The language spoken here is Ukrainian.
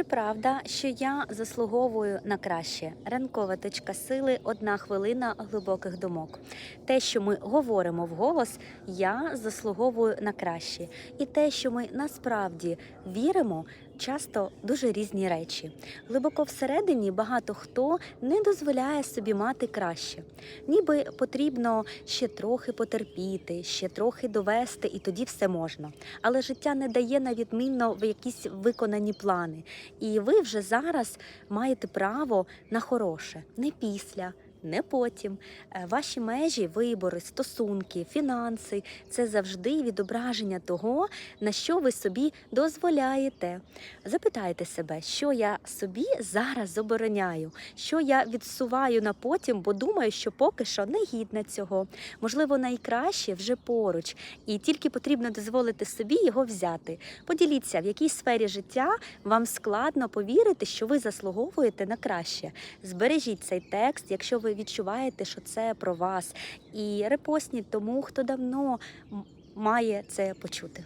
Чи правда, що я заслуговую на краще? Ранкова точка сили, одна хвилина глибоких думок. Те, що ми говоримо вголос, я заслуговую на краще. І те, що ми насправді віримо, часто дуже різні речі. Глибоко всередині багато хто не дозволяє собі мати краще. Ніби потрібно ще трохи потерпіти, ще трохи довести, і тоді все можна. Але життя не дає на відмінно в якісь виконані плани. І ви вже зараз маєте право на хороше, не після. Не потім Е, ваші межі, вибори, стосунки, фінанси це завжди відображення того, на що ви собі дозволяєте. Запитайте себе, що я собі зараз забороняю, що я відсуваю на потім, бо думаю, що поки що не гідна цього. Можливо, найкраще вже поруч, і тільки потрібно дозволити собі його взяти. Поділіться, в якій сфері життя вам складно повірити, що ви заслуговуєте на краще. Збережіть цей текст, якщо ви відчуваєте, що це про вас, і репостніть тому, хто давно має це почути.